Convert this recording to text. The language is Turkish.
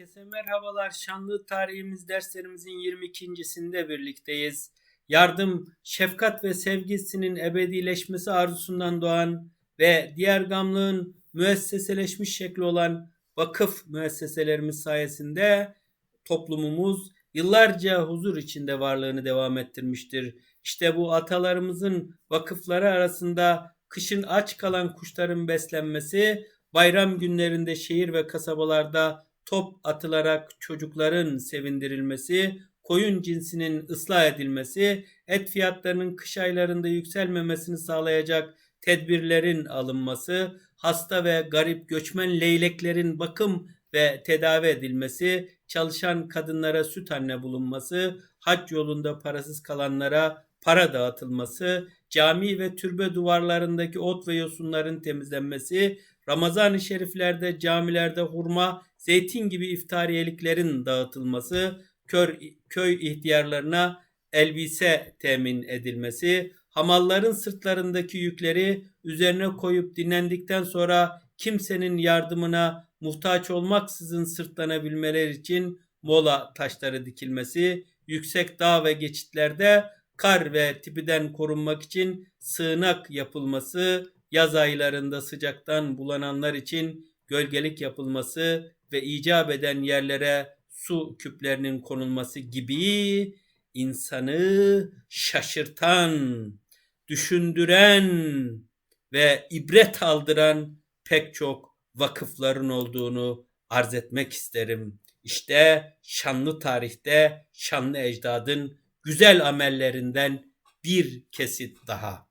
Herkese merhabalar. Şanlı tarihimiz derslerimizin 22.sinde birlikteyiz. Yardım, şefkat ve sevgisinin ebedileşmesi arzusundan doğan ve diğer gamlığın müesseseleşmiş şekli olan vakıf müesseselerimiz sayesinde toplumumuz yıllarca huzur içinde varlığını devam ettirmiştir. İşte bu atalarımızın vakıfları arasında kışın aç kalan kuşların beslenmesi, bayram günlerinde şehir ve kasabalarda top atılarak çocukların sevindirilmesi, koyun cinsinin ıslah edilmesi, et fiyatlarının kış aylarında yükselmemesini sağlayacak tedbirlerin alınması, hasta ve garip göçmen leyleklerin bakım ve tedavi edilmesi, çalışan kadınlara süt anne bulunması, hac yolunda parasız kalanlara para dağıtılması, cami ve türbe duvarlarındaki ot ve yosunların temizlenmesi, Ramazan-ı şeriflerde camilerde hurma, zeytin gibi iftariyeliklerin dağıtılması, kör, köy ihtiyarlarına elbise temin edilmesi, hamalların sırtlarındaki yükleri üzerine koyup dinlendikten sonra kimsenin yardımına muhtaç olmaksızın sırtlanabilmeler için mola taşları dikilmesi, yüksek dağ ve geçitlerde kar ve tipiden korunmak için sığınak yapılması, yaz aylarında sıcaktan bulananlar için gölgelik yapılması ve icap eden yerlere su küplerinin konulması gibi insanı şaşırtan, düşündüren ve ibret aldıran pek çok vakıfların olduğunu arz etmek isterim. İşte şanlı tarihte şanlı ecdadın güzel amellerinden bir kesit daha.